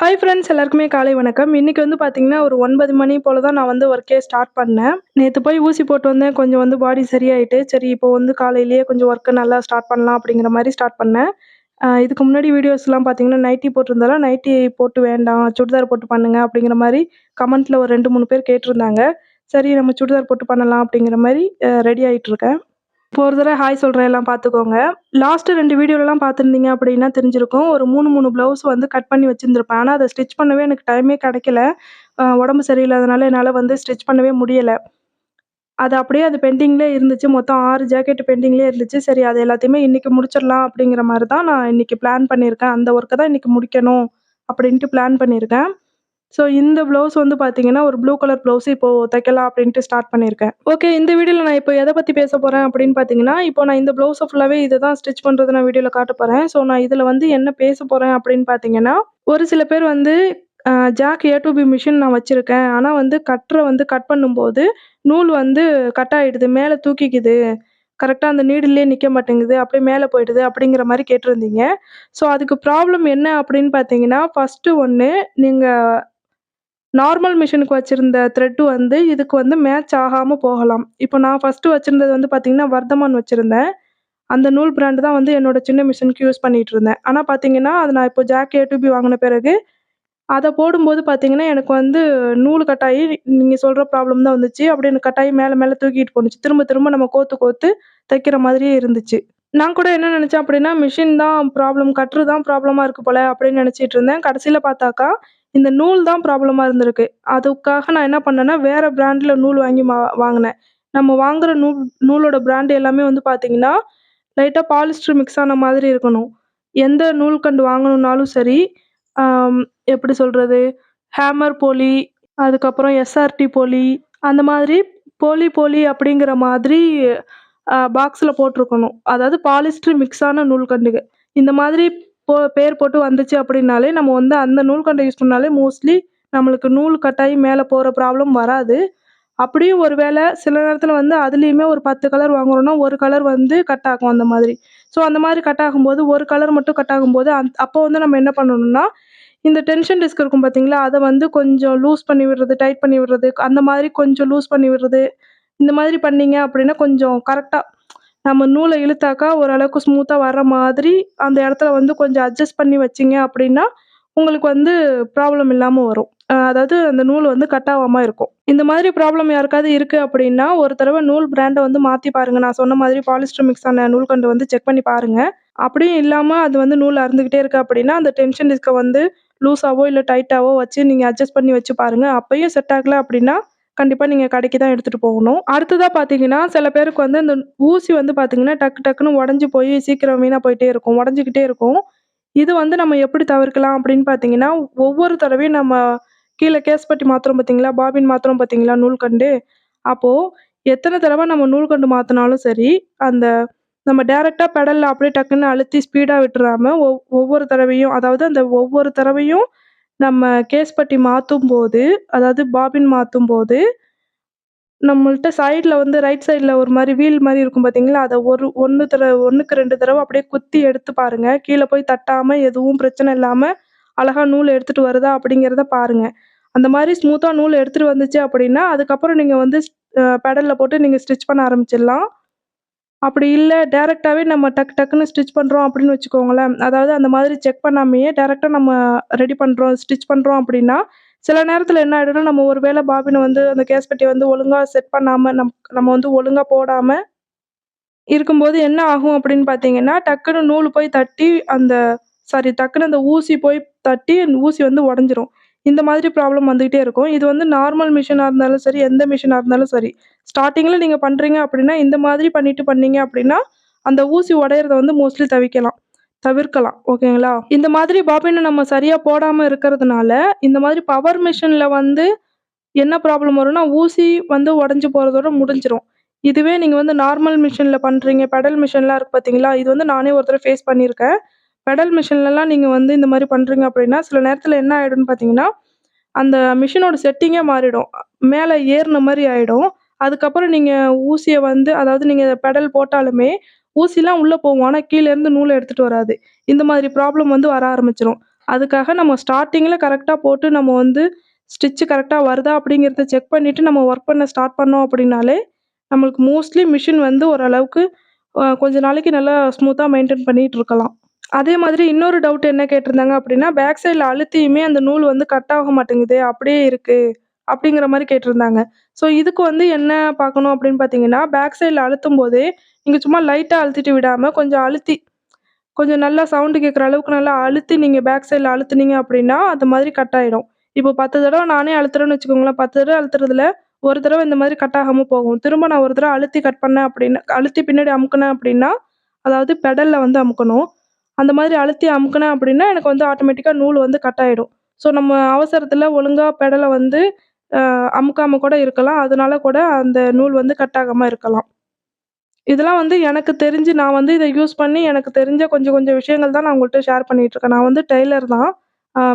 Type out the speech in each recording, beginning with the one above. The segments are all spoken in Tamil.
ஹாய் ஃப்ரெண்ட்ஸ் எல்லாருக்குமே காலை வணக்கம். இன்னைக்கு வந்து பார்த்தீங்கன்னா ஒரு ஒன்பது மணி போல் தான் நான் வந்து ஒர்க்கே ஸ்டார்ட் பண்ணேன். நேற்று போய் ஊசி போட்டு வந்தேன். கொஞ்சம் வந்து பாடி சரியாயிட்டு சரி இப்போ வந்து காலையிலேயே கொஞ்சம் ஒர்க்கை நல்லா ஸ்டார்ட் பண்ணலாம் அப்படிங்கிற மாதிரி ஸ்டார்ட் பண்ணேன். இதுக்கு முன்னாடி வீடியோஸ்லாம் பார்த்தீங்கன்னா நைட்டி போட்டிருந்தாலும் நைட்டி போட்டு வேண்டாம் சுடிதார் போட்டு பண்ணுங்க அப்படிங்கிற மாதிரி கமெண்ட்டில் ஒரு ரெண்டு மூணு பேர் கேட்டிருந்தாங்க. சரி நம்ம சுடிதார் போட்டு பண்ணலாம் அப்படிங்கிற மாதிரி ரெடி ஆகிட்டு இருக்கேன். இப்போ ஒரு தடவை ஹாய் சொல்கிறேன் எல்லாம் பார்த்துக்கோங்க. லாஸ்ட்டு ரெண்டு வீடியோலலாம் பார்த்துருந்தீங்க அப்படின்னா தெரிஞ்சிருக்கும். ஒரு மூணு மூணு ப்ளவுஸ் வந்து கட் பண்ணி வச்சுருந்துருப்பேன். ஆனால் அதை ஸ்டிச் பண்ணவே எனக்கு டைமே கிடைக்கல. உடம்பு சரியில்லாதனால என்னால் வந்து ஸ்டிச் பண்ணவே முடியலை. அது அப்படியே அது பெண்டிங்லேயே இருந்துச்சு. மொத்தம் ஆறு ஜாக்கெட் பெண்டிங்லேயே இருந்துச்சு. சரி அது எல்லாத்தையுமே இன்றைக்கி முடிச்சிடலாம் அப்படிங்கிற மாதிரி தான் நான் இன்றைக்கி பிளான் பண்ணியிருக்கேன். அந்த ஒர்க்கை தான் இன்றைக்கி முடிக்கணும் அப்படின்ட்டு பிளான் பண்ணியிருக்கேன். ஸோ இந்த ப்ளவுஸ் வந்து பார்த்தீங்கன்னா ஒரு ப்ளூ கலர் ப்ளவுஸ் இப்போது தைக்கலாம் அப்படின்ட்டு ஸ்டார்ட் பண்ணியிருக்கேன் ஓகே இந்த வீடியோவில் நான் இப்போ எதை பற்றி பேச போகிறேன் அப்படின்னு பார்த்தீங்கன்னா இப்போ நான் இந்த ப்ளவுஸை ஃபுல்லாகவே இதை தான் ஸ்டிச் பண்ணுறது நான் வீடியோவில் காட்ட போகிறேன் ஸோ நான் இதில் வந்து என்ன பேச போகிறேன் அப்படின்னு பார்த்தீங்கன்னா ஒரு சில பேர் வந்து Jack A two B machine நான் வச்சுருக்கேன். ஆனால் வந்து கட்டரை வந்து கட் பண்ணும்போது நூல் வந்து கட் ஆகிடுது மேலே தூக்கிக்குது. கரெக்டாக அந்த நீடிலே நிற்க மாட்டேங்குது அப்படியே மேலே போயிடுது அப்படிங்கிற மாதிரி கேட்டிருந்தீங்க. ஸோ அதுக்கு ப்ராப்ளம் என்ன அப்படின்னு பார்த்தீங்கன்னா ஃபஸ்ட்டு ஒன்று நீங்கள் நார்மல் மிஷினுக்கு வச்சுருந்த த்ரெட்டு வந்து இதுக்கு வந்து மேட்ச் ஆகாமல் போகலாம். இப்போ நான் ஃபஸ்ட்டு வச்சுருந்தது வந்து பார்த்திங்கன்னா வர்தமான் வச்சுருந்தேன். அந்த நூல் பிராண்டு தான் வந்து என்னோட சின்ன மிஷினுக்கு யூஸ் பண்ணிகிட்டு இருந்தேன். ஆனால் பார்த்திங்கன்னா அது நான் இப்போ ஜாக் ஏ வாங்கின பிறகு அதை போடும்போது பார்த்தீங்கன்னா எனக்கு வந்து நூல் கட்டாயி நீங்கள் சொல்கிற ப்ராப்ளம் தான் வந்துச்சு. அப்படி எனக்கு கட்டாயி மேலே மேலே தூக்கிட்டு போணுச்சு. திரும்ப திரும்ப நம்ம கோத்து கோத்து தைக்கிற மாதிரியே இருந்துச்சு. நான் கூட என்ன நினச்சேன் அப்படின்னா மிஷின் தான் ப்ராப்ளம் கட்டுறது தான் ப்ராப்ளமாக இருக்குது போல அப்படின்னு நினச்சிட்டு இருந்தேன். கடைசியில் பார்த்தாக்கா இந்த நூல் தான் ப்ராப்ளமாக இருந்திருக்கு. அதுக்காக நான் என்ன பண்ணேன்னா வேறு பிராண்டில் நூல் வாங்கி மா வாங்கினேன். நம்ம வாங்குகிற நூல் நூலோட பிராண்டு எல்லாமே வந்து பார்த்திங்கன்னா லைட்டாக பாலிஸ்டர் மிக்ஸ் ஆன மாதிரி இருக்கணும். எந்த நூல்கண்டு வாங்கணுன்னாலும் சரி எப்படி சொல்கிறது ஹேமர் போலி அதுக்கப்புறம் எஸ்ஆர்டி போலி அந்த மாதிரி போலி போலி அப்படிங்கிற மாதிரி பாக்ஸில் போட்டிருக்கணும். அதாவது பாலிஸ்டர் மிக்ஸான நூல் கண்டுகள். இந்த மாதிரி போ பேர் போட்டு வந்துச்சு அப்படின்னாலே நம்ம வந்து அந்த நூல்கண்டை யூஸ் பண்ணாலே மோஸ்ட்லி நம்மளுக்கு நூல் கட்டாயி மேலே போகிற ப்ராப்ளம் வராது. அப்படியும் ஒரு வேளை சில நேரத்தில் வந்து அதுலேயுமே ஒரு பத்து கலர் வாங்குறோன்னா ஒரு கலர் வந்து கட் ஆகும் அந்த மாதிரி. ஸோ அந்த மாதிரி கட் ஆகும்போது ஒரு கலர் மட்டும் கட் ஆகும்போது அந் அப்போ வந்து நம்ம என்ன பண்ணணும்னா இந்த டென்ஷன் டிஸ்க் இருக்கும் பார்த்தீங்களா அதை வந்து கொஞ்சம் லூஸ் பண்ணி விடுறது டைட் பண்ணி விடுறது அந்த மாதிரி கொஞ்சம் லூஸ் பண்ணி விடுறது இந்த மாதிரி பண்ணிங்க அப்படின்னா கொஞ்சம் கரெக்டாக நம்ம நூலை இழுத்தாக்கா ஓரளவுக்கு ஸ்மூத்தாக வர்ற மாதிரி அந்த இடத்துல வந்து கொஞ்சம் அட்ஜஸ்ட் பண்ணி வச்சிங்க அப்படின்னா உங்களுக்கு வந்து ப்ராப்ளம் இல்லாமல் வரும். அதாவது அந்த நூல் வந்து கட் ஆகாமல் இருக்கும். இந்த மாதிரி ப்ராப்ளம் யாருக்காவது இருக்குது அப்படின்னா ஒரு தடவை நூல் பிராண்டை வந்து மாற்றி பாருங்கள் நான் சொன்ன மாதிரி பாலிஸ்டர் மிக்ஸ் ஆன நூல் கொண்டு வந்து செக் பண்ணி பாருங்கள் அப்படியும் இல்லாமல் அது வந்து நூல் அறுந்துக்கிட்டே இருக்குது அப்படின்னா அந்த டென்ஷன் டிஸ்கை வந்து லூஸாவோ இல்லை டைட்டாவோ வச்சு நீங்கள் அட்ஜஸ்ட் பண்ணி வச்சு பாருங்கள் அப்பயும் செட் ஆகலை அப்படின்னா கண்டிப்பாக நீங்கள் கடைக்கு தான் எடுத்துகிட்டு போகணும். அடுத்ததாக பார்த்தீங்கன்னா சில பேருக்கு வந்து இந்த ஊசி வந்து பார்த்தீங்கன்னா டக்கு டக்குன்னு உடஞ்சி போய் சீக்கிரம் வீணாக போயிட்டே இருக்கும் உடஞ்சிக்கிட்டே இருக்கும். இது வந்து நம்ம எப்படி தவிர்க்கலாம் அப்படின்னு பார்த்தீங்கன்னா ஒவ்வொரு தடவையும் நம்ம கீழே கேஸ்பட்டி மாத்திரம் பார்த்தீங்களா பாபின் மாத்திரம் பார்த்தீங்களா நூல்கண்டு? அப்போது எத்தனை தடவை நம்ம நூல்கண்டு மாற்றினாலும் சரி அந்த நம்ம டேரெக்டாக பெடலில் அப்படியே டக்குன்னு அழுத்தி ஸ்பீடாக விட்டுறாம ஒவ் ஒவ்வொரு தடவையும் அதாவது அந்த ஒவ்வொரு தடவையும் நம்ம கேஸ் பட்டி மாற்றும் போது அதாவது பாபின் மாற்றும் போது நம்மள்ட்ட சைடில் வந்து ரைட் சைடில் ஒரு மாதிரி வீல் மாதிரி இருக்கும் பார்த்தீங்களா அதை ஒரு ஒன்று தடவை ஒன்றுக்கு ரெண்டு தடவை அப்படியே குத்தி எடுத்து பாருங்கள் கீழே போய் தட்டாமல் எதுவும் பிரச்சனை இல்லாமல் அழகாக நூல் எடுத்துகிட்டு வருதா அப்படிங்கிறத பாருங்கள் அந்த மாதிரி ஸ்மூத்தாக நூல் எடுத்துகிட்டு வந்துச்சு அப்படின்னா அதுக்கப்புறம் நீங்கள் வந்து பெடலில் போட்டு நீங்கள் ஸ்டிச் பண்ண ஆரம்பிச்சிடலாம். அப்படி இல்லை டேரெக்டாகவே நம்ம டக்கு டக்குன்னு ஸ்டிச் பண்ணுறோம் அப்படின்னு வச்சுக்கோங்களேன். அதாவது அந்த மாதிரி செக் பண்ணாமையே டேரெக்டாக நம்ம ரெடி பண்ணுறோம் ஸ்டிச் பண்ணுறோம் அப்படின்னா சில நேரத்தில் என்ன ஆகிடும்னா நம்ம ஒரு வேளை பாபினை வந்து அந்த கேஸ் பெட்டியை வந்து ஒழுங்காக செட் பண்ணாமல் நம் நம்ம வந்து ஒழுங்காக போடாமல் இருக்கும்போது என்ன ஆகும் அப்படின்னு பார்த்தீங்கன்னா டக்குன்னு நூல் போய் தட்டி அந்த சாரி டக்குன்னு அந்த ஊசி போய் தட்டி அந்த ஊசி வந்து உடஞ்சிரும். இந்த மாதிரி ப்ராப்ளம் வந்துகிட்டே இருக்கும். இது வந்து நார்மல் மிஷினாக இருந்தாலும் சரி எந்த மிஷினாக இருந்தாலும் சரி ஸ்டார்டிங்கில் நீங்கள் பண்ணுறீங்க அப்படின்னா இந்த மாதிரி பண்ணிட்டு பண்ணீங்க அப்படின்னா அந்த ஊசி உடையிறத வந்து மோஸ்ட்லி தவிக்கலாம். தவிர்க்கலாம். ஓகேங்களா? இந்த மாதிரி பாபினை நம்ம சரியாக போடாமல் இருக்கிறதுனால இந்த மாதிரி பவர் மிஷினில் வந்து என்ன ப்ராப்ளம் வரும்னா ஊசி வந்து உடஞ்சி போகிறதோட முடிஞ்சிடும் இதுவே நீங்கள் வந்து நார்மல் மிஷினில் பண்ணுறீங்க பெடல் மிஷின்லாம் இருக்குது பார்த்தீங்களா இது வந்து நானே ஒருத்தர் ஃபேஸ் பண்ணியிருக்கேன். பெடல் மிஷின்லலாம் நீங்கள் வந்து இந்த மாதிரி பண்ணுறீங்க அப்படின்னா சில நேரத்தில் என்ன ஆகிடும்னு பார்த்தீங்கன்னா அந்த மிஷினோட செட்டிங்கே மாறிடும். மேலே ஏறின மாதிரி ஆகிடும் அதுக்கப்புறம் நீங்கள் ஊசியை வந்து அதாவது நீங்கள் பெடல் போட்டாலுமே ஊசிலாம் உள்ளே போகும். ஆனால் கீழேருந்து நூலை எடுத்துகிட்டு வராது. இந்த மாதிரி ப்ராப்ளம் வந்து வர ஆரம்பிச்சிடும் அதுக்காக நம்ம ஸ்டார்டிங்கில் கரெக்டாக போட்டு நம்ம வந்து ஸ்டிச்சு கரெக்டாக வருதா அப்படிங்கிறத செக் பண்ணிவிட்டு நம்ம ஒர்க் பண்ண ஸ்டார்ட் பண்ணோம் அப்படின்னாலே, நம்மளுக்கு மோஸ்ட்லி மிஷின் வந்து ஓரளவுக்கு கொஞ்ச நாளைக்கு நல்லா ஸ்மூத்தாக மெயின்டைன் பண்ணிகிட்டு இருக்கலாம். அதே மாதிரி இன்னொரு டவுட் என்ன கேட்டிருந்தாங்க அப்படின்னா, பேக் சைடில் அழுத்தியுமே அந்த நூல் வந்து கட் ஆக மாட்டேங்குது. அப்படியே இருக்குது அப்படிங்கிற மாதிரி கேட்டிருந்தாங்க. ஸோ இதுக்கு வந்து என்ன பார்க்கணும் அப்படின்னு பார்த்தீங்கன்னா, பேக் சைடில் அழுத்தும் போதே நீங்கள் சும்மா லைட்டாக அழுத்திட்டு விடாமல் கொஞ்சம் அழுத்தி கொஞ்சம் நல்லா சவுண்டு கேட்குற அளவுக்கு நல்லா அழுத்தி நீங்கள் பேக் சைடில் அழுத்துனீங்க அப்படின்னா, அந்த மாதிரி கட் ஆயிடும். இப்போ பத்து தடவை நானே அழுத்துறேன்னு வச்சுக்கோங்களேன். பத்து தடவை அழுத்துறதுல, ஒரு தடவை இந்த மாதிரி கட் ஆகாமல் போகும். திரும்ப நான் ஒரு தடவை அழுத்தி கட் பண்ணேன் அப்படின்னா அழுத்தி பின்னாடி அமுக்கினேன் அப்படின்னா, அதாவது பெடலில் வந்து அமுக்கணும். அந்த மாதிரி அழுத்தி அமுக்கினேன் அப்படின்னா, எனக்கு வந்து ஆட்டோமேட்டிக்காக நூல் வந்து கட் ஆகிடும் ஸோ நம்ம அவசரத்தில் ஒழுங்காக பெடலை வந்து அமுக்காமல் கூட இருக்கலாம். அதனால கூட அந்த நூல் வந்து கட் ஆகாமல் இருக்கலாம். இதெல்லாம் வந்து எனக்கு தெரிஞ்சு நான் வந்து இதை யூஸ் பண்ணி எனக்கு தெரிஞ்ச கொஞ்சம் கொஞ்சம் விஷயங்கள் தான் நான் உங்கள்கிட்ட ஷேர் பண்ணிகிட்ருக்கேன் நான் வந்து டெய்லர் தான்.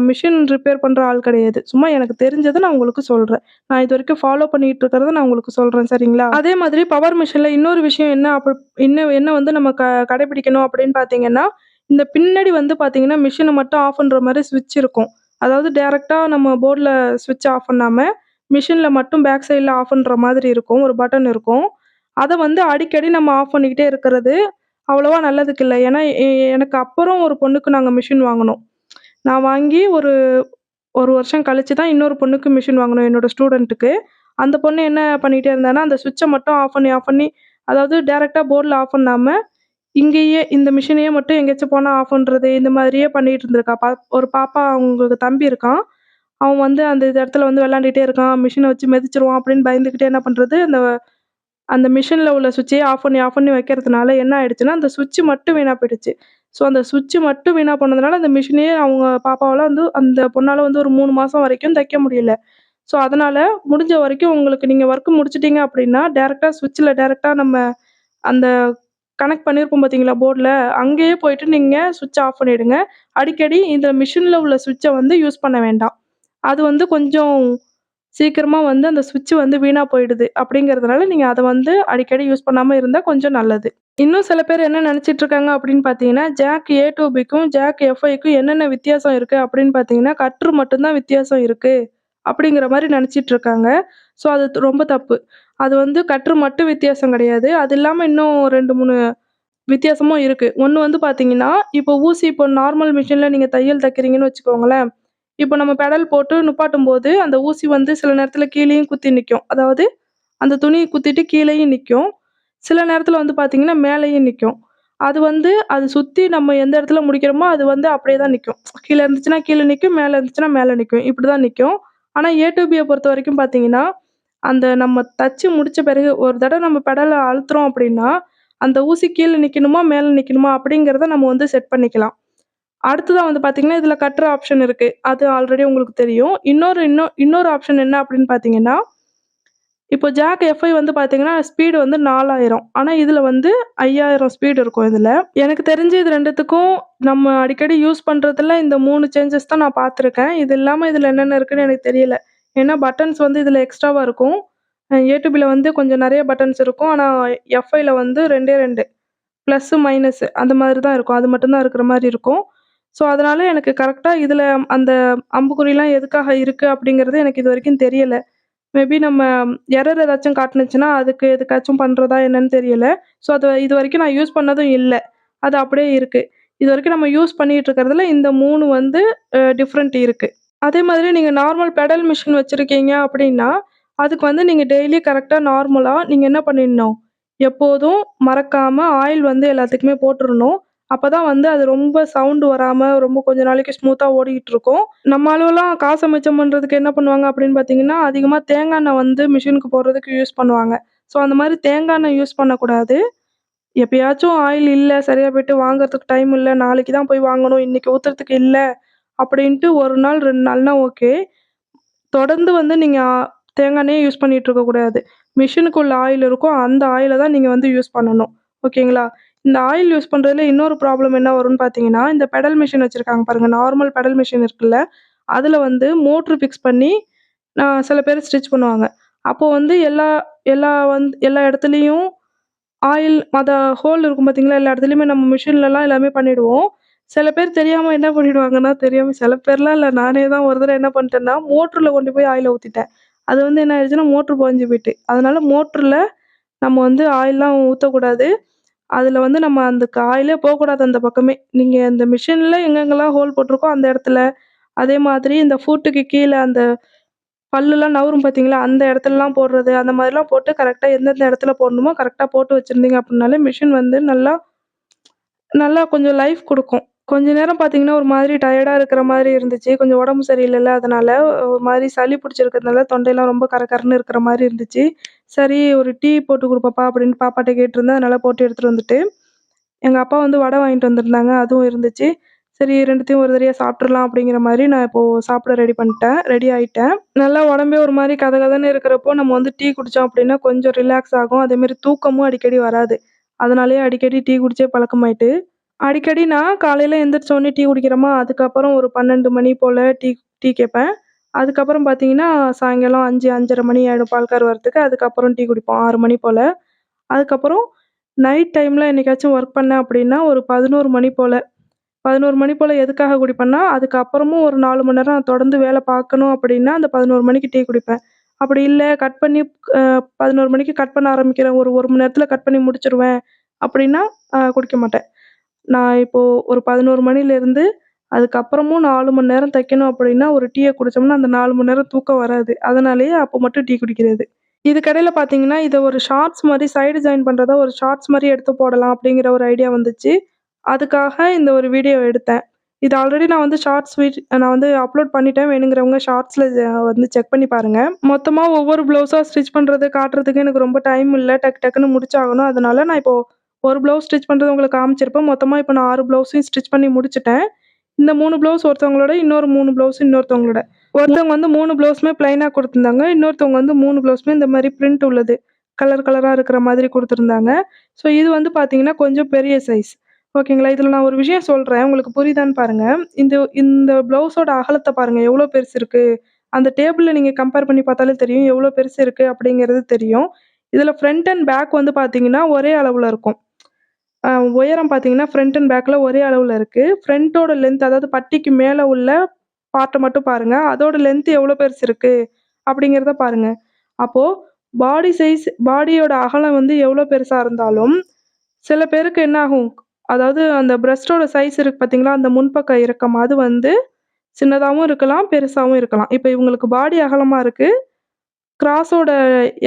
மிஷின் ரிப்பேர் பண்ணுற ஆள் கிடையாது. சும்மா எனக்கு தெரிஞ்சதை நான் உங்களுக்கு சொல்கிறேன் நான் இது வரைக்கும் ஃபாலோ பண்ணிகிட்டு இருக்கிறத நான் உங்களுக்கு சொல்கிறேன் சரிங்களா? அதே மாதிரி பவர் மிஷினில் இன்னொரு விஷயம் என்ன அப் இன்னும் என்ன வந்து நம்ம க கடைபிடிக்கணும் அப்படின்னு பார்த்தீங்கன்னா, இந்த பின்னாடி வந்து பார்த்தீங்கன்னா, மிஷினை மட்டும் ஆஃப் பண்ணுற மாதிரி ஸ்விட்ச் இருக்கும். அதாவது டேரெக்டாக நம்ம போர்டில் ஸ்விட்ச் ஆஃப் பண்ணாமல் மிஷினில் மட்டும் பேக் சைடில் ஆஃப் பண்ணுற மாதிரி இருக்கும். ஒரு பட்டன் இருக்கும். அதை வந்து அடிக்கடி நம்ம ஆஃப் பண்ணிக்கிட்டே இருக்கிறது, அவ்வளோவா நல்லதுக்கு இல்லை ஏன்னா, எ எனக்கு அப்புறம் ஒரு பொண்ணுக்கு நாங்கள் மிஷின் வாங்கினோம் நான் வாங்கி ஒரு ஒரு வருஷம் கழிச்சு தான் இன்னொரு பொண்ணுக்கு மிஷின் வாங்கினோம் என்னோட ஸ்டூடெண்ட்டுக்கு அந்த பொண்ணு என்ன பண்ணிக்கிட்டே இருந்தான்னா, அந்த சுவிட்சை மட்டும் ஆஃப் பண்ணி, ஆஃப் பண்ணி அதாவது டேரெக்டாக போர்டில் ஆஃப் பண்ணாமல் இங்கேயே இந்த மிஷினையே மட்டும் எங்கேயாச்சும் போனால் ஆஃப் பண்ணுறது இந்த மாதிரியே பண்ணிகிட்டு இருந்திருக்கா. பா ஒரு பாப்பா அவங்களுக்கு தம்பி இருக்கான். அவன் வந்து அந்த இடத்துல வந்து விளாண்டுட்டே இருக்கான். மிஷினை வச்சு மிதிச்சுருவான் அப்படின்னு பயந்துக்கிட்டே என்ன பண்ணுறது அந்த அந்த மிஷினில் உள்ள சுவிட்சையே ஆஃப் பண்ணி, ஆஃப் பண்ணி வைக்கிறதுனால என்ன ஆயிடுச்சுன்னா, அந்த சுவிட்ச் மட்டும் வீணாக போயிடுச்சு. ஸோ அந்த சுவிட்ச் மட்டும் வீணாக போனதுனால, அந்த மிஷினையே அவங்க பாப்பாவெல்லாம் வந்து அந்த பொண்ணால் வந்து ஒரு மூணு மாதம் வரைக்கும் தைக்க முடியல. ஸோ அதனால் முடிஞ்ச வரைக்கும் உங்களுக்கு நீங்கள் ஒர்க் முடிச்சிட்டிங்க அப்படின்னா, டேரெக்டாக சுவிட்சில் டேரெக்டாக நம்ம அந்த கனெக்ட் பண்ணியிருப்போம் பார்த்தீங்களா போர்டில் அங்கேயே போயிட்டு நீங்கள் ஸ்விட்ச ஆஃப் பண்ணிவிடுங்க அடிக்கடி இந்த மிஷினில் உள்ள சுவிட்சை வந்து யூஸ் பண்ண வேண்டாம். அது வந்து கொஞ்சம் சீக்கிரமாக வந்து அந்த ஸ்விட்ச் வந்து வீணாக போயிடுது. அப்படிங்கிறதுனால நீங்கள் அதை வந்து அடிக்கடி யூஸ் பண்ணாமல் இருந்தால் கொஞ்சம் நல்லது. இன்னும் சில பேர் என்ன நெனச்சிட்டு இருக்காங்க அப்படின்னு பார்த்தீங்கன்னா, ஜாக் ஏ டூ பிக்கும், ஜாக் எஃப்ஐக்கும் என்னென்ன வித்தியாசம் இருக்குது அப்படின்னு பார்த்தீங்கன்னா, கற்று மட்டும்தான் வித்தியாசம் இருக்குது அப்படிங்கிற மாதிரி நெனச்சிட்டு இருக்காங்க. ஸோ அது ரொம்ப தப்பு. அது வந்து கற்று மட்டும் வித்தியாசம் கிடையாது. அது இல்லாமல் இன்னும் 2, 3 வித்தியாசமும் இருக்குது ஒன்று வந்து பார்த்தீங்கன்னா, இப்போ ஊசி இப்போ நார்மல் மிஷினில் நீங்கள் தையல் தைக்கிறீங்கன்னு வச்சுக்கோங்களேன். இப்போ நம்ம பெடல் போட்டு நுப்பாட்டும் போது அந்த ஊசி வந்து சில நேரத்தில் கீழேயும் குத்தி நிற்கும் அதாவது அந்த துணியை குத்திட்டு கீழேயும் நிற்கும் சில நேரத்தில் வந்து பார்த்தீங்கன்னா, மேலேயும் நிற்கும் அது வந்து அது சுற்றி நம்ம எந்த இடத்துல முடிக்கிறோமோ, அது வந்து அப்படியே தான் நிற்கும் கீழே இருந்துச்சுன்னா கீழே நிற்கும் மேலே இருந்துச்சுன்னா மேலே நிற்கும் இப்படி தான் நிற்கும் ஏ ஏடூபியை பொறுத்த வரைக்கும் பார்த்தீங்கன்னா, அந்த நம்ம தச்சு முடித்த பிறகு ஒரு தடவை நம்ம பெடலை அழுத்துறோம் அப்படின்னா, அந்த ஊசி கீழே நிற்கணுமா மேலே நிற்கணுமா அப்படிங்கிறத நம்ம வந்து செட் பண்ணிக்கலாம். அடுத்ததாக வந்து பார்த்திங்கன்னா இதில் கட்டுற ஆப்ஷன் இருக்குது அது ஆல்ரெடி உங்களுக்கு தெரியும். இன்னொரு இன்னொ இன்னொரு ஆப்ஷன் என்ன அப்படின்னு பார்த்தீங்கன்னா, இப்போ ஜாக் எஃப்ஐ வந்து பார்த்தீங்கன்னா, ஸ்பீடு வந்து நாலாயிரம் ஆனால் இதில் வந்து 5000 ஸ்பீடு இருக்கும் இதில் எனக்கு தெரிஞ்சு இது ரெண்டுத்துக்கும் நம்ம அடிக்கடி யூஸ் பண்ணுறதுல இந்த மூணு சேஞ்சஸ் தான் நான் பார்த்துருக்கேன். இது இல்லாமல் இதில் என்னென்ன இருக்குன்னு எனக்கு தெரியல. ஏன்னா பட்டன்ஸ் வந்து இதில் எக்ஸ்ட்ராவாக இருக்கும். அ ஏ வந்து கொஞ்சம் நிறைய பட்டன்ஸ் இருக்கும். ஆனால் எஃப்ஐயில் வந்து 2டே 2 ப்ளஸ்ஸு, மைனஸு அந்த மாதிரி தான் இருக்கும். அது மட்டும்தான் இருக்கிற மாதிரி இருக்கும். ஸோ அதனால் எனக்கு கரெக்டாக இதில் அந்த அம்புக்குறிலாம் எதுக்காக இருக்குது அப்படிங்கிறது எனக்கு இது வரைக்கும் தெரியலை மேபி நம்ம எரர் ஏதாச்சும் காட்டுனுச்சுன்னா, அதுக்கு எதுக்காச்சும் பண்ணுறதா என்னன்னு தெரியல. ஸோ அது இது வரைக்கும் நான் யூஸ் பண்ணதும் இல்லை அது அப்படியே இருக்குது இது வரைக்கும் நம்ம யூஸ் பண்ணிகிட்டு இருக்கிறதுல இந்த மூணு வந்து டிஃப்ரெண்ட் இருக்குது அதே மாதிரி நீங்கள் நார்மல் பெடல் மிஷின் வச்சிருக்கீங்க அப்படின்னா, அதுக்கு வந்து நீங்கள் டெய்லி கரெக்டாக நார்மலாக நீங்கள் என்ன பண்ணிடணும், எப்போதும் மறக்காமல் ஆயில் வந்து எல்லாத்துக்குமே போட்டுருணும் அப்போ தான் வந்து அது ரொம்ப சவுண்டு வராமல் ரொம்ப கொஞ்ச நாளைக்கு ஸ்மூத்தாக ஓடிக்கிட்டு இருக்கும். நம்ம அளவுலாம் காச மிச்சம் பண்ணுறதுக்கு என்ன பண்ணுவாங்க அப்படின்னு பார்த்தீங்கன்னா, அதிகமாக தேங்காய் எண்ணெய் வந்து மிஷினுக்கு போடுறதுக்கு யூஸ் பண்ணுவாங்க. ஸோ அந்த மாதிரி தேங்காய் எண்ணெய் யூஸ் பண்ணக்கூடாது. எப்பயாச்சும் ஆயில் இல்லை சரியாக போயிட்டு வாங்குறதுக்கு டைம் இல்லை நாளைக்கு தான் போய் வாங்கணும், இன்னைக்கு ஊத்துறதுக்கு இல்லை அப்படின்ட்டு ஒரு நாள், ரெண்டு நாள்னா ஓகே. தொடர்ந்து வந்து நீங்கள் தேங்காய் எண்ணெயை யூஸ் பண்ணிகிட்டு இருக்கக்கூடாது. மிஷினுக்குள்ள ஆயில் இருக்கும். அந்த ஆயிலை தான் நீங்கள் வந்து யூஸ் பண்ணணும். ஓகேங்களா? இந்த ஆயில் யூஸ் பண்ணுறதுல இன்னொரு ப்ராப்ளம் என்ன வரும்னு பார்த்தீங்கன்னா, இந்த பெடல் மிஷின் வச்சுருக்காங்க பாருங்கள் நார்மல் பெடல் மிஷின் இருக்குல்ல, அதில் வந்து மோட்ரு ஃபிக்ஸ் பண்ணி நான் சில பேர் ஸ்டிச் பண்ணுவாங்க. அப்போது வந்து எல்லா எல்லா வந்து எல்லா இடத்துலையும் ஆயில் அத ஹோல் இருக்கும் பார்த்தீங்களா, எல்லா இடத்துலையுமே நம்ம மிஷின்லலாம் எல்லாமே பண்ணிவிடுவோம் சில பேர் தெரியாமல் என்ன பண்ணிடுவாங்கன்னா, தெரியாமல் சில பேர்லாம் இல்லை. நானே தான் ஒரு தடவை என்ன பண்ணிட்டேன்னா, மோட்டரில் கொண்டு போய் ஆயில் ஊற்றிட்டேன் அது வந்து என்ன ஆயிடுச்சுன்னா, மோட்ரு புகஞ்சு போயிட்டு. அதனால் மோட்டரில் நம்ம வந்து ஆயிலெலாம் ஊற்றக்கூடாது அதில் வந்து நம்ம அந்த ஆயிலே போகக்கூடாது அந்த பக்கமே. நீங்கள் அந்த மிஷினில் எங்கெங்கெல்லாம் ஹோல் போட்டிருக்கோ அந்த இடத்துல, அதே மாதிரி இந்த ஃபூட்டுக்கு கீழே அந்த பல்லுலாம் நவரும் பார்த்தீங்களா, அந்த இடத்துலலாம் போடுறது, அந்த மாதிரிலாம் போட்டு கரெக்டாக எந்தெந்த இடத்துல போடணுமோ கரெக்டாக போட்டு வச்சிருந்தீங்க அப்படின்னாலே மிஷின் வந்து நல்லா நல்லா கொஞ்சம் லைஃப் கொடுக்கும். கொஞ்ச நேரம் பார்த்தீங்கன்னா, ஒரு மாதிரி டயர்டா இருக்கிற மாதிரி இருந்துச்சு. கொஞ்சம் உடம்பு சரியில்லல்ல, அதனால ஒரு மாதிரி சளி பிடிச்சிருக்கிறதுனால தொண்டையெல்லாம் ரொம்ப கரகரன்னு இருக்கிற மாரி இருந்துச்சு. சரி ஒரு டீ போட்டு குடு பாப்பா அப்படின்னு பாப்பாட்ட கேட்டிருந்தேன். அதனால போட்டு எடுத்துட்டு வந்துட்டு, எங்க அப்பா வந்து வடை வாங்கிட்டு வந்திருந்தாங்க. அதுவும் இருந்துச்சு. சரி 2த்தையும் ஒரு தடவையா சாப்பிட்டுறலாம் அப்படிங்கிற மாரி நான் இப்போ சாப்பிட ரெடி பண்ணிட்டேன். ரெடி ஆயிட்டேன். நல்லா உடம்பே ஒரு மாரி கதகதன்னு இருக்கிறப்போ, நம்ம வந்து டீ குடிச்சோம் அப்படின்னா கொஞ்சம் ரிலாக்ஸ் ஆகும். அதேமாரி தூக்கமும் அடிக்கடி வராது. அதனாலேயே அடிக்கடி டீ குடிச்சே பழக்கமாயிட்டு. அடிக்கடி நான் காலையில எந்திரிச்ச டீ குடிக்கிறோமா, அதுக்கப்புறம் ஒரு 12 மணி போல டீ டீ கேட்பேன். அதுக்கப்புறம் பார்த்தீங்கன்னா, சாயங்காலம் 5, 5:30 மணி ஆயிடும் பால்கார் வரதுக்கு. அதுக்கப்புறம் டீ குடிப்போம் 6 மணி போல. அதுக்கப்புறம் நைட் டைம்ல என்னைக்காச்சும் ஒர்க் பண்ணேன் அப்படின்னா, ஒரு 11 மணி போல 11 மணி போல எதுக்காக குடிப்பேன்னா, அதுக்கப்புறமும் ஒரு 4 மணி நேரம் நான் தொடர்ந்து வேலை பார்க்கணும் அப்படின்னா, அந்த 11 மணிக்கு டீ குடிப்பேன். அப்படி இல்ல கட் பண்ணி அ 11 மணிக்கு கட் பண்ண ஆரம்பிக்கிறேன். ஒரு 1 மணி நேரத்தில் கட் பண்ணி முடிச்சுருவேன் அப்படின்னா, அ குடிக்க மாட்டேன். நான் இப்போது ஒரு 11 மணிலேருந்து அதுக்கப்புறமும் நாலு மணி நேரம் தைக்கணும் அப்படின்னா, ஒரு டீயை குடித்தோம்னா அந்த நாலு மணி நேரம் தூக்கம் வராது. அதனாலேயே அப்போ மட்டும் டீ குடிக்கிறது. இதுக்கடையில் பார்த்தீங்கன்னா, இதை ஒரு ஷார்ட்ஸ் மாதிரி சைடு ஜாயின் பண்ணுறதா ஒரு ஷார்ட்ஸ் மாதிரி எடுத்து போடலாம் அப்படிங்கிற ஒரு ஐடியா வந்துச்சு. அதுக்காக இந்த ஒரு வீடியோ எடுத்தேன். இது ஆல்ரெடி நான் வந்து ஷார்ட்ஸ் வீட் நான் வந்து அப்லோட் பண்ணிட்டேன். வேணுங்கிறவங்க ஷார்ட்ஸில் வந்து செக் பண்ணி பாருங்கள் மொத்தமாக ஒவ்வொரு ப்ளவுஸாக ஸ்டிச் பண்ணுறது காட்டுறதுக்கு எனக்கு ரொம்ப டைம் இல்லை டக்கு டக்குன்னு முடிச்சாகணும். அதனால நான் இப்போது ஒரு ப்ளவுஸ் ஸ்டிச் பண்ணுறது உங்களுக்கு காமிச்சிருப்பேன். மொத்தமாக இப்போ நான் ஆறு ப்ளவுஸையும் ஸ்டிச் பண்ணி முடிச்சுட்டேன். இந்த மூணு ப்ளவுஸ் ஒருத்தவங்களோட, இன்னொரு மூணு ப்ளவுஸ் இன்னொருத்தவங்களோட. ஒருத்தவங்க வந்து மூணு ப்ளவுஸுமே ப்ளைனாக கொடுத்துருந்தாங்க இன்னொருத்தவங்க வந்து மூணு ப்ளவுஸுமே இந்த மாதிரி பிரிண்ட் உள்ளது. கலர் கலராக இருக்கிற மாதிரி கொடுத்துருந்தாங்க ஸோ இது வந்து பார்த்தீங்கன்னா, கொஞ்சம் பெரிய சைஸ். ஓகேங்களா? இதில் நான் ஒரு விஷயம் சொல்கிறேன் உங்களுக்கு புரியுதான்னு பாருங்கள் இந்த இந்த ப்ளவுஸோட அகலத்தை பாருங்கள் எவ்வளோ பெருசு இருக்கு. அந்த டேபிளில் நீங்கள் கம்பேர் பண்ணி பார்த்தாலே தெரியும். எவ்வளோ பெருசு இருக்கு அப்படிங்கிறது தெரியும். இதில் ஃப்ரண்ட் அண்ட் பேக் வந்து பார்த்தீங்கன்னா, ஒரே அளவில் இருக்கும். உயரம் பார்த்தீங்கன்னா, ஃப்ரண்ட் அண்ட் பேக்கில் ஒரே அளவில் இருக்குது ஃப்ரண்ட்டோட லென்த் அதாவது பட்டிக்கு மேலே உள்ள பார்ட்டை மட்டும் பாருங்கள் அதோட லென்த் எவ்வளோ பெருசு இருக்கு அப்படிங்கிறத பாருங்க. அப்போது பாடி சைஸ் பாடியோட அகலம் வந்து எவ்வளோ பெருசாக இருந்தாலும், சில பேருக்கு என்ன ஆகும், அதாவது அந்த பிரஸ்ட்டோட சைஸ் இருக்கு பார்த்தீங்களா, அந்த முன்பக்க இறக்கம் அது வந்து சின்னதாகவும் இருக்கலாம், பெருசாகவும் இருக்கலாம். இப்போ இவங்களுக்கு பாடி அகலமாக இருக்குது கிராஸோட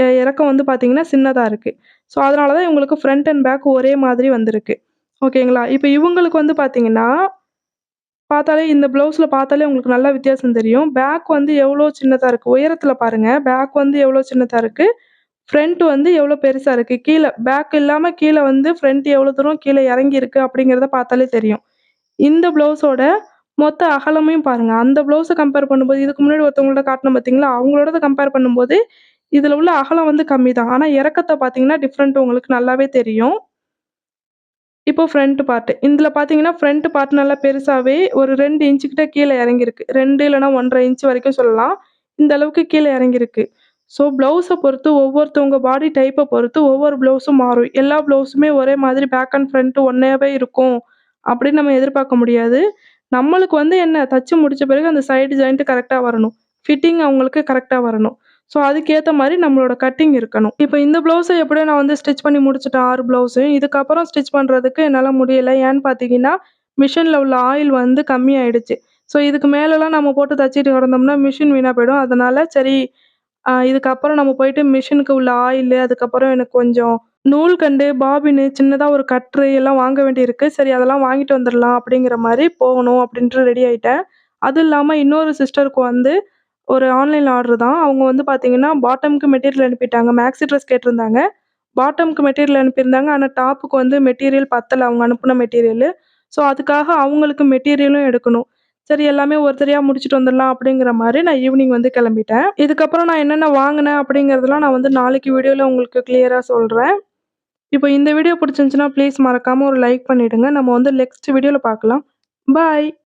எ இறக்கம் வந்து பார்த்திங்கன்னா சின்னதாக இருக்குது ஸோ, அதனால தான் இவங்களுக்கு ஃப்ரண்ட் அண்ட் பேக் ஒரே மாதிரி வந்திருக்கு. ஓகேங்களா? இப்போ இவங்களுக்கு வந்து பார்த்தீங்கன்னா, பார்த்தாலே இந்த ப்ளவுஸில் பார்த்தாலே உங்களுக்கு நல்லா வித்தியாசம் தெரியும். பேக் வந்து எவ்வளோ சின்னதாக இருக்குது உயரத்தில் பாருங்கள் பேக் வந்து எவ்வளோ சின்னதாக இருக்குது ஃப்ரண்ட் வந்து எவ்வளோ பெருசாக இருக்குது கீழே பேக் இல்லாமல் கீழே வந்து ஃப்ரண்ட் எவ்வளோ தூரம் கீழே இறங்கி இருக்குது அப்படிங்கிறத பார்த்தாலே தெரியும். இந்த ப்ளவுஸோட மொத்த அகலமையும் பாருங்கள் அந்த ப்ளவுஸை கம்பேர் பண்ணும்போது இதுக்கு முன்னாடி ஒருத்தவங்கள்ட்ட காட்டணும் பார்த்தீங்களா, அவங்களோடத கம்பேர் பண்ணும்போது, இதில் உள்ள அகலம் வந்து கம்மி தான். ஆனால் இறக்கத்தை பார்த்தீங்கன்னா, டிஃப்ரெண்ட் உங்களுக்கு நல்லாவே தெரியும். இப்போ ஃப்ரண்ட் பார்ட்டு இதில் பார்த்தீங்கன்னா, ஃப்ரண்ட் பார்ட் நல்லா பெருசாகவே ஒரு ரெண்டு இன்ச்சுக்கிட்ட கீழே இறங்கியிருக்கு. ரெண்டு இல்லைனா ஒன்றரை இன்ச் வரைக்கும் சொல்லலாம். இந்த அளவுக்கு கீழே இறங்கியிருக்கு. ஸோ, ப்ளவுஸை பொறுத்து ஒவ்வொருத்தவங்க பாடி டைப்பை பொறுத்து ஒவ்வொரு ப்ளவுஸும் மாறும். எல்லா ப்ளவுஸுமே ஒரே மாதிரி பேக் அண்ட் ஃப்ரண்ட்டு ஒன்னாவே இருக்கும் அப்படின்னு நம்ம எதிர்பார்க்க முடியாது. நம்மளுக்கு வந்து என்ன தச்சு முடித்த பிறகு அந்த சைடு ஜாயிண்ட்டு கரெக்டாக வரணும். ஃபிட்டிங் அவங்களுக்கு கரெக்டாக வரணும். ஸோ, அதுக்கேற்ற மாதிரி நம்மளோட கட்டிங் இருக்கணும். இப்போ இந்த ப்ளவுஸை எப்படியோ நான் வந்து ஸ்டிச் பண்ணி முடிச்சுட்டேன் ஆறு ப்ளவுஸையும். இதுக்கப்புறம் ஸ்டிச் பண்ணுறதுக்கு என்னால் முடியலை ஏன்னு பார்த்தீங்கன்னா, மிஷினில் உள்ள ஆயில் வந்து கம்மியாயிடுச்சு. ஸோ, இதுக்கு மேலெலாம் நம்ம போட்டு தச்சிட்டு கிடந்தோம்னா மிஷின் வீணாக போயிடும். அதனால் சரி இதுக்கப்புறம் நம்ம போயிட்டு மிஷினுக்கு உள்ள ஆயிலு, அதுக்கப்புறம் எனக்கு கொஞ்சம் நூல்கண்டு, பாபின்னு சின்னதாக ஒரு கட்ரு எல்லாம் வாங்க வேண்டியிருக்கு. சரி அதெல்லாம் வாங்கிட்டு வந்துடலாம் அப்படிங்கிற மாதிரி போகணும் அப்படின்ட்டு ரெடி ஆகிட்டேன் அதுவும் இல்லாமல் இன்னொரு சிஸ்டருக்கு வந்து ஒரு ஆன்லைன் ஆர்டர் தான். அவங்க வந்து பார்த்தீங்கன்னா, பாட்டம்க்கு மெட்டீரியல் அனுப்பிட்டாங்க. மேக்ஸி ட்ரெஸ் கேட்டிருந்தாங்க. பாட்டம்க்கு மெட்டீரியல் அனுப்பியிருந்தாங்க. ஆனால் டாப்புக்கு வந்து மெட்டீரியல் பத்தலை அவங்க அனுப்பின மெட்டீரியலு. ஸோ, அதுக்காக அவங்களுக்கு மெட்டீரியலும் எடுக்கணும். சரி எல்லாமே ஒருத்தரையாக முடிச்சுட்டு வந்துடலாம் அப்படிங்கிற மாதிரி நான் ஈவினிங் வந்து கிளம்பிட்டேன். இதுக்கப்புறம் நான் என்னென்ன வாங்கினேன் அப்படிங்கிறதெல்லாம் நான் வந்து நாளைக்கு வீடியோவில் உங்களுக்கு கிளியராக சொல்கிறேன் இப்போ இந்த வீடியோ பிடிச்சிருந்துச்சின்னா ப்ளீஸ் மறக்காமல் ஒரு லைக் பண்ணிவிடுங்க நம்ம வந்து நெக்ஸ்ட் வீடியோவில் பார்க்கலாம். பாய்.